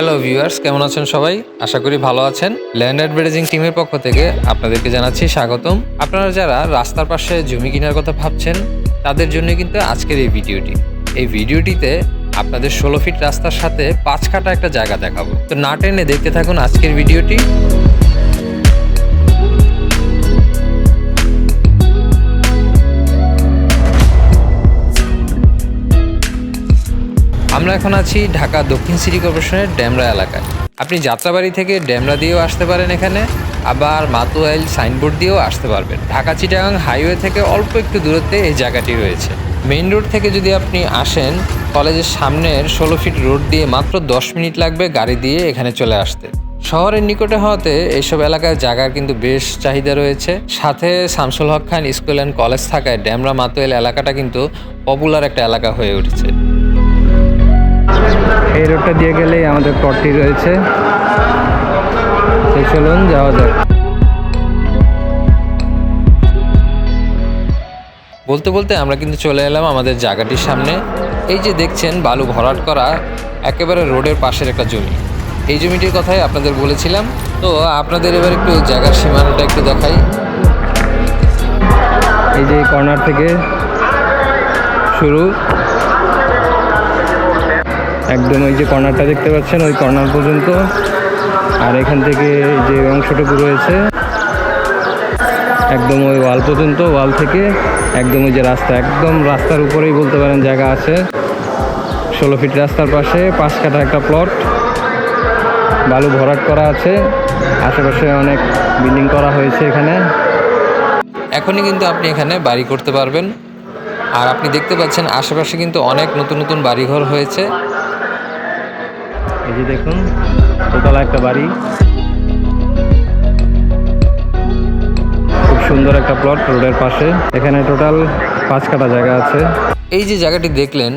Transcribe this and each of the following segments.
Hello viewers কেমন আছেন সবাই? আশা করি ভালো আছেন। ল্যান্ড অ্যাডভার্টাইজিং টিমের পক্ষ থেকে আপনাদেরকে জানাচ্ছি স্বাগতম। আপনারা যারা রাস্তার পাশে জমি কেনার কথা ভাবছেন, তাদের জন্য কিন্তু আজকের এই ভিডিওটি। এই ভিডিওটিতে আপনাদের ষোলো ফিট রাস্তার সাথে পাঁচ কাটা একটা জায়গা দেখাবো। তো না টেনে দেখতে থাকুন আজকের ভিডিওটি। আমরা এখন আছি ঢাকা দক্ষিণ সিটি কর্পোরেশনের ড্যামরা এলাকায়। আপনি যাত্রাবাড়ি থেকে ড্যামরা দিয়েও আসতে পারেন এখানে, আবার মাতুয়াইল সাইনবোর্ড দিয়েও আসতে পারবেন। ঢাকা চিটাগাং হাইওয়ে থেকে অল্প একটু দূরত্বে এই জায়গাটি রয়েছে। মেইন রোড থেকে যদি আপনি আসেন, কলেজের সামনের ষোলো ফিট রোড দিয়ে মাত্র দশ মিনিট লাগবে গাড়ি দিয়ে এখানে চলে আসতে। শহরের নিকটে হওয়াতে এইসব এলাকায় জায়গার কিন্তু বেশ চাহিদা রয়েছে। সাথে Shamsul Haque Khan school and college থাকায় ড্যামরা মাতুয়াইল এলাকাটা কিন্তু পপুলার একটা এলাকা হয়ে উঠেছে। এই রোডটা দিয়ে গেলেই আমাদের প্লটটি রয়েছে। চলুন যাওয়া যাক। বলতে বলতে আমরা কিন্তু চলে এলাম আমাদের জায়গাটির সামনে। এই যে দেখছেন বালু ভরাট করা একেবারে রোডের পাশের একটা জমি। এই জমিটির কথাই আপনাদের বলেছিলাম। তো আপনাদের এবার একটু জায়গার সীমানাটা একটু দেখাই। এই যে কর্নার থেকে শুরু। একদম ওই যে কর্নারটা দেখতে পাচ্ছেন, ওই কর্নার পর্যন্ত। আর এখান থেকে যে অংশটুকু রয়েছে, একদম ওই ওয়াল পর্যন্ত, ওয়াল থেকে একদম ওই যে রাস্তা, একদম রাস্তার উপরেই বলতে পারেন জায়গা আছে। ষোলো ফিট রাস্তার পাশে, পাঁচ কাটা একটা প্লট, বালু ভরাট করা আছে, আশেপাশে অনেক বিল্ডিং করা হয়েছে এখানে। এখনই কিন্তু আপনি এখানে বাড়ি করতে পারবেন। আর আপনি দেখতে পাচ্ছেন, আশেপাশে কিন্তু অনেক নতুন নতুন বাড়িঘর হয়েছে। এই যে দেখুন, দোতলা একটা বাড়ি। খুব সুন্দর একটা প্লট রোডের পাশে। এখানে টোটাল পাঁচ কাটা জায়গা আছে। এই যে জায়গাটি দেখলেন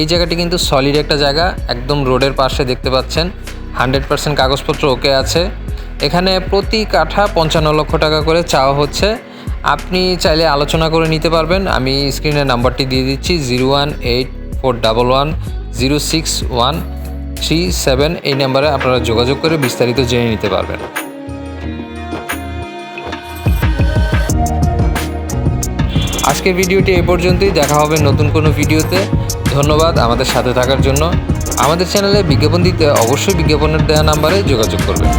এই জায়গাটি কিন্তু সলিড একটা জায়গা, একদম রোডের পাশে দেখতে পাচ্ছেন। হান্ড্রেড পার্সেন্ট কাগজপত্র ওকে আছে। এখানে প্রতি কাঠা পঞ্চান্ন লক্ষ টাকা করে চাওয়া হচ্ছে। আপনি চাইলে আলোচনা করে নিতে পারবেন। আমি স্ক্রিনের নাম্বারটি দিয়ে দিচ্ছি zero one eight four double one zero six one three seven এই নাম্বারে আপনারা যোগাযোগ করে বিস্তারিত জেনে নিতে পারবেন। আজকের ভিডিওটি এ পর্যন্তই। দেখা হবে নতুন কোনো ভিডিওতে। ধন্যবাদ আমাদের সাথে থাকার জন্য। আমাদের চ্যানেলে বিজ্ঞাপন দিতে অবশ্যই বিজ্ঞাপনের দেওয়া নাম্বারে যোগাযোগ করবেন।